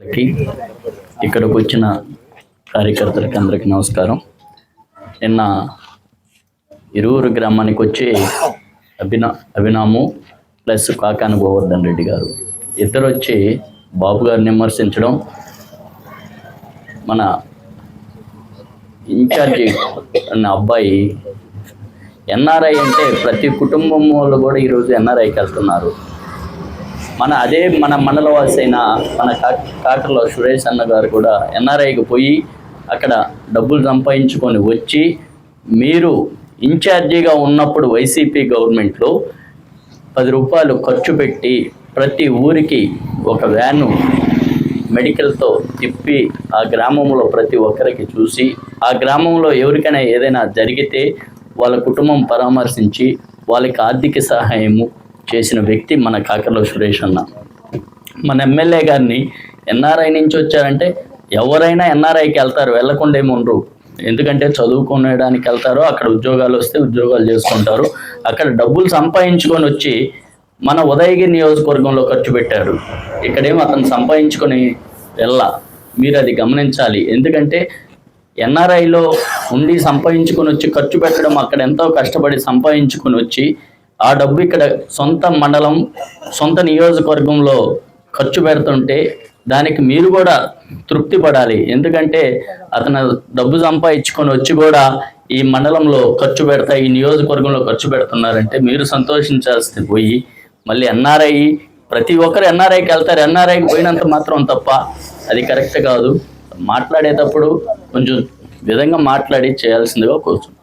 కి ఇక్కడికి వచ్చిన కార్యకర్తలకి అందరికీ నమస్కారం. నిన్న ఇరువురు గ్రామానికి వచ్చి అభినా అభినాము ప్లస్ కాకాని గోవర్ధన్ రెడ్డి గారు. ఇద్దరు వచ్చి బాబు గారిని విమర్శించడం మన ఇన్ఛార్జి అన్న అబ్బాయి ఎన్ఆర్ఐ అంటే ప్రతి కుటుంబం వాళ్ళు కూడా ఈరోజు ఎన్ఆర్ఐకి వెళ్తున్నారు. మన అదే మన మండలవాసైన మన కాటలో సురేష్ అన్న గారు కూడా ఎన్ఆర్ఐకి పోయి అక్కడ డబ్బులు సంపాదించుకొని వచ్చి మీరు ఇన్ఛార్జీగా ఉన్నప్పుడు వైసీపీ గవర్నమెంట్లో పది రూపాయలు ఖర్చు పెట్టి ప్రతి ఊరికి ఒక వ్యాను మెడికల్తో తిప్పి ఆ గ్రామంలో ప్రతి ఒక్కరికి చూసి ఆ గ్రామంలో ఎవరికైనా ఏదైనా జరిగితే వాళ్ళ కుటుంబం పరామర్శించి వాళ్ళకి ఆర్థిక సహాయము చేసిన వ్యక్తి మన కాకర్లో సురేష్ అన్న. మన ఎమ్మెల్యే గారిని ఎన్ఆర్ఐ నుంచి వచ్చారంటే ఎవరైనా ఎన్ఆర్ఐకి వెళ్తారు వెళ్ళకుండా ఏముండరు ఎందుకంటే చదువుకునేడానికి వెళ్తారు అక్కడ ఉద్యోగాలు వస్తే ఉద్యోగాలు చేసుకుంటారు. అక్కడ డబ్బులు సంపాదించుకొని వచ్చి మన ఉదయగిరి నియోజకవర్గంలో ఖర్చు పెట్టారు. ఇక్కడేమో అతను సంపాదించుకొని వెళ్ళ. మీరు అది గమనించాలి. ఎందుకంటే ఎన్ఆర్ఐలో ఉండి సంపాదించుకొని వచ్చి ఖర్చు పెట్టడం అక్కడ ఎంతో కష్టపడి సంపాదించుకొని వచ్చి ఆ డబ్బు ఇక్కడ సొంత మండలం సొంత నియోజకవర్గంలో ఖర్చు పెడుతుంటే దానికి మీరు కూడా తృప్తి పడాలి. ఎందుకంటే అతను డబ్బు సంపాదించుకొని వచ్చి కూడా ఈ మండలంలో ఖర్చు పెడతా ఈ నియోజకవర్గంలో ఖర్చు పెడుతున్నారంటే మీరు సంతోషించాల్సి పోయి మళ్ళీ ఎన్ఆర్ఐ ప్రతి ఒక్కరు ఎన్ఆర్ఐకి వెళ్తారు. ఎన్ఆర్ఐకి పోయినంత మాత్రం తప్ప అది కరెక్ట్ కాదు. మాట్లాడేటప్పుడు కొంచెం విధంగా మాట్లాడి చేయాల్సిందిగా కోరుతున్నాను